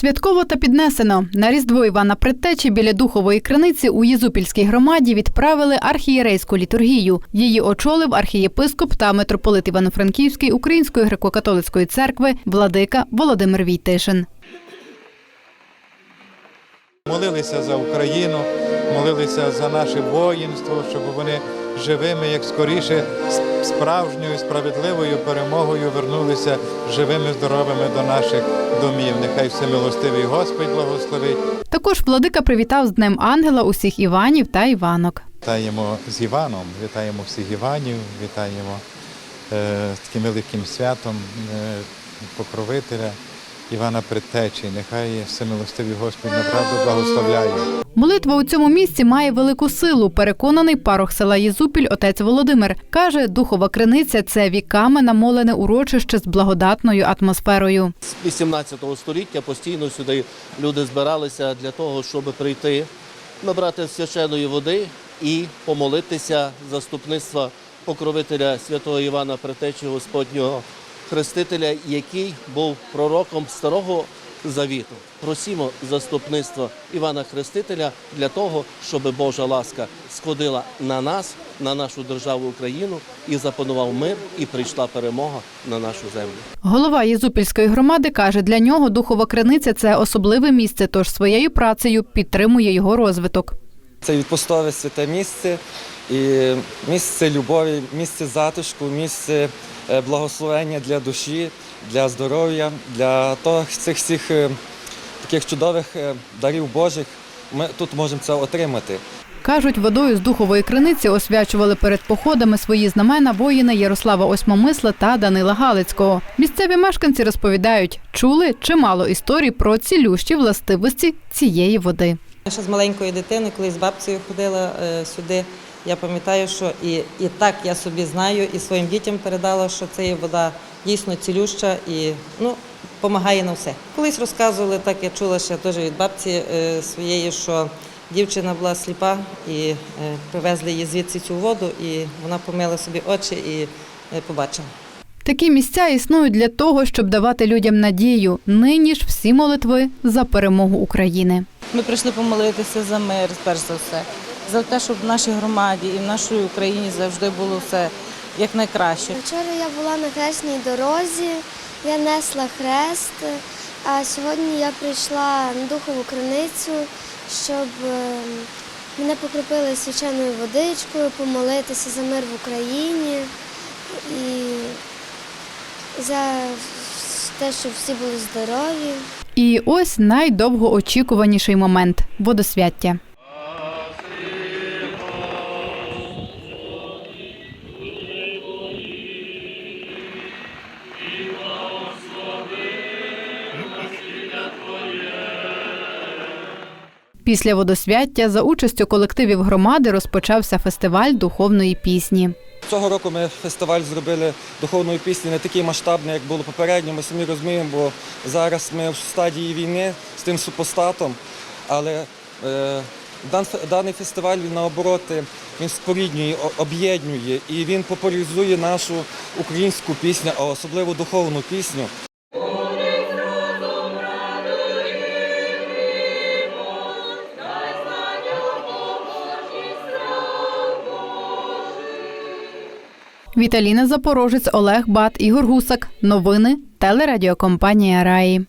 Святково та піднесено на різдво Івана Предтечі біля духової криниці у Єзупільській громаді відправили архієрейську літургію. Її очолив архієпископ та митрополит Івано-Франківський Української греко-католицької церкви владика Володимир Війтишин. Молилися за Україну, молилися за наше воїнство, щоб вони живими, як скоріше, справжньою справедливою перемогою вернулися живими, здоровими до наших домів. Нехай всемилостивий Господь благословить. Також владика привітав з Днем Ангела усіх Іванів та Іванок. Вітаємо з Іваном, вітаємо всіх Іванів, вітаємо е, з таким великим святом е, покровителя Івана Предтечі. Нехай всемилостивий Господь направду благословляє. Молитва у цьому місці має велику силу. Переконаний парох села Єзупіль отець Володимир каже, духова криниця це віками намолене урочище з благодатною атмосферою. З 18 століття постійно сюди люди збиралися для того, щоб прийти, набрати священої води і помолитися заступництва покровителя святого Івана Претечі Господнього Хрестителя, який був пророком Старого Завіту. Просімо заступництва Івана Хрестителя для того, щоб Божа ласка сходила на нас, на нашу державу Україну, і запанував мир, і прийшла перемога на нашу землю. Голова Єзупільської громади каже, для нього духова криниця це особливе місце, тож своєю працею підтримує його розвиток. Це відпустове святе місце і місце любові, місце затишку, місце благословення для душі, для здоров'я, для того, цих всіх е, таких чудових е, дарів Божих. Ми тут можемо це отримати. Кажуть, водою з духової криниці освячували перед походами свої знамена воїни Ярослава Осьмомисла та Данила Галицького. Місцеві мешканці розповідають, чули чимало історій про цілющі властивості цієї води. Я ще з маленькою дитиною, коли з бабцею ходила е, сюди, я пам'ятаю, що і, і так я собі знаю, і своїм дітям передала, що це є вода дійсно цілюща і ну, допомагає на все. Колись розказували, так я чула ще теж від бабці е, своєї, що дівчина була сліпа і е, привезли її звідси цю воду, і вона помила собі очі і е, побачила. Такі місця існують для того, щоб давати людям надію. Нині ж всі молитви за перемогу України. Ми прийшли помолитися за мир, перш за все, за те, щоб в нашій громаді і в нашій Україні завжди було все як найкраще. Вчора я була на хресній дорозі, я несла хрест, а сьогодні я прийшла на духову криницю, щоб е, мене покропили свяченою водичкою, помолитися за мир в Україні і за те, щоб всі були здорові. І ось найдовгоочікуваніший момент водосвяття. Після водосвяття за участю колективів громади розпочався фестиваль духовної пісні. Цього року ми фестиваль зробили духовної пісні не такий масштабний, як було попередньо. Ми самі розуміємо, бо зараз ми в стадії війни з тим супостатом. Але е, дан- даний фестиваль він наоборот він споріднює, об'єднує і він популяризує нашу українську пісню, а особливо духовну пісню. Віталіна Запорожець, Олег Бат, Ігор Гусак. Новини телерадіокомпанія Раї.